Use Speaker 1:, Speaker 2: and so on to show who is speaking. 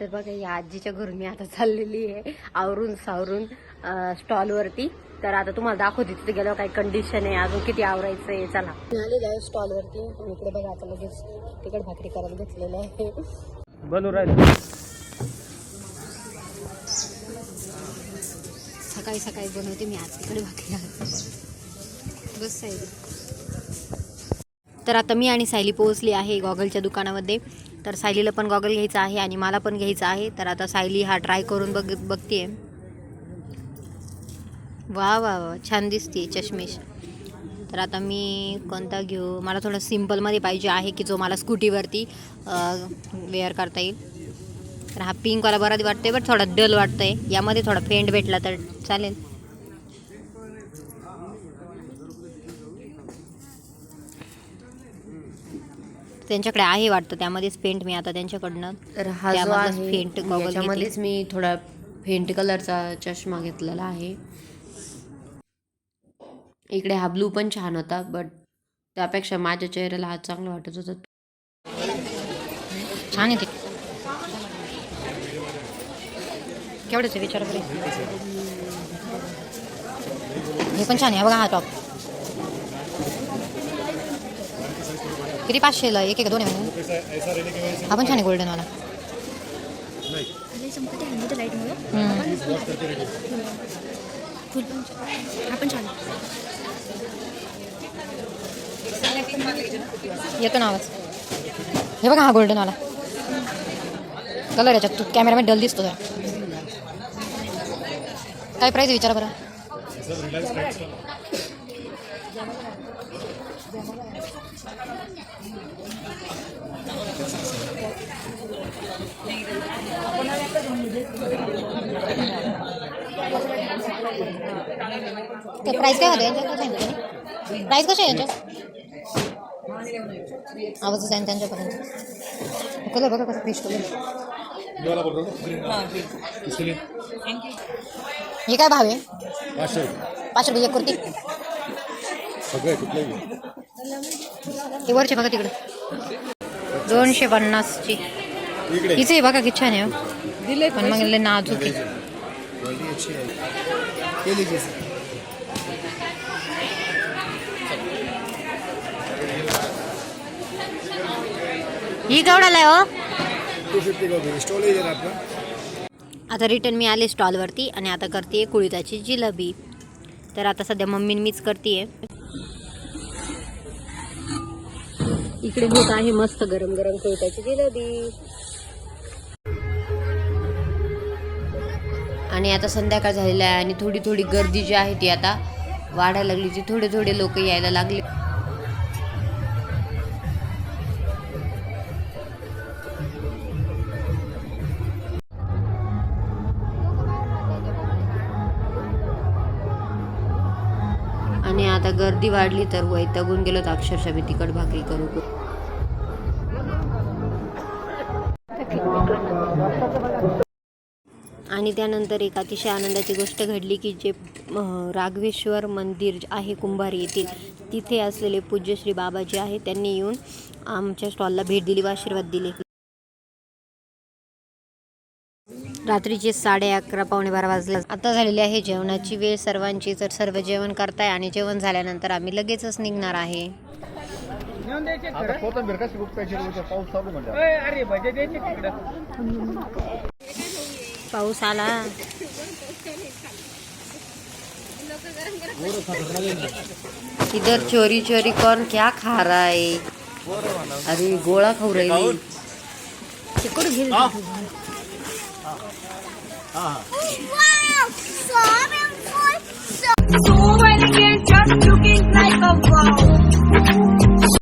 Speaker 1: तर बघा या आजीच्या घरून मी आता चाललेली आहे आवरून सावरून स्टॉलवरती तर आता तुम्हाला दाखवते तिथे गेल्यावर काय कंडिशन आहे अजून किती आवरायचं आहे चला. आलेलं आहे स्टॉलवरती इकडे बघा आता लगेच तिकड भाकरी करायला घेतलेलं आहे.
Speaker 2: बनू राहिले.
Speaker 1: सकाळी सकाळी बनवते मी आज तिकडे भाकरी बस सायली. तर आता मी आणि सायली पोहोचली आहे गॉगलच्या दुकानामध्ये. तर सायलीला पण गॉगल घ्यायचा आहे आणि मला पण घ्यायचा आहे. तर आता सायली हा ट्राय करून बघ बघते वा वा वा छान दिसते चष्मेश. तर आता मी कोणता घेऊ? मला थोडं सिम्पलमध्ये पाहिजे आहे की जो मला स्कूटीवरती वेअर करता येईल. तर हा पिंकवाला बराच आहे बट थोडा डल वाटतं आहे यामध्ये थोडा फेंट भेटला तर चालेल. त्यांच्याकडे आहे वाटतं त्यामध्येच पेंट मी आता त्यांच्याकडनं.
Speaker 3: तर हा जो
Speaker 1: त्यामधलाच
Speaker 3: आहे
Speaker 1: फेंट गॉगल
Speaker 3: याच्यामध्येच मी थोडा फेंट कलरचा चष्मा घेतलेला आहे. इकडे हा ब्लू पण छान होता बट त्यापेक्षा माझ्या चेहऱ्याला हा चांगला वाटत होता.
Speaker 1: छान आहे ते. केवढेच विचार बरे हे पण छान आहे बघा हा टॉप किती पाचशेला एक एक दोन आहे आपण हा पण छान आहे गोल्डनवाला येतो ना आवाज. हे बघा हा गोल्डनवाला कलर याच्यात तू कॅमेरामध्ये डल दिसतो जरा. काय प्राईज विचारा बरं. ते प्राईस काय होतं यांच्या प्राईस कशी आहे यांच्या आवाजच आहे त्यांच्यापर्यंत. कलर बघा कसं फिश कलर हे काय भाव आहे? पाचशे रुपये. एक कुर्ती. हे वरचे बघा तिकडे. दोनशे पन्नासची हिचं आहे बघा किती छान आहे हो. पण मग नाजूक आहे. ही केवढाला आहे हो?
Speaker 4: टू फिफ्टी का होगी स्टॉल इधर आपका
Speaker 1: आता रिटर्न मी आले स्टॉलवरती आणि आता करते कुळीताची जिलेबी. तर आता सध्या मम्मीने मीच करते इकडे होत आहे मस्त गरम गरम कुळीताची जिलेबी.
Speaker 3: आणि आता संध्याकाळ झालेला आहे आणि थोडी थोडी गर्दी जी आहे ती आता वाढायला लागली जी थोडे थोडे लोक यायला लागले. आणि आता गर्दी वाढली तर वैतागून गेलो तर अक्षरशः मी तिकट भाकरी करू.
Speaker 1: आणि त्यानंतर एक अतिशय आनंदाची गोष्ट घडली की जे राघवेश्वर मंदिर आहे कुंभारी येथील तिथे असलेले पूज्य श्री बाबा जे आहे त्यांनी येऊन आमच्या स्टॉलला भेट दिली व आशीर्वाद दिले. रात्रीचे साडे अकरा पावणे बारा वाजले. आता झालेली आहे जेवणाची वेळ. सर्वांची तर सर्व जेवण करताय आणि जेवण झाल्यानंतर आम्ही लगेचच निघणार आहे.
Speaker 4: आता कोथंबीर कशी उपकायची पाऊस
Speaker 1: आला
Speaker 3: इधर चोरी चोरी कौन क्या खा रहा है अरे गोळा खाऊ रही
Speaker 1: तिकड Wow! Sorry, boy. So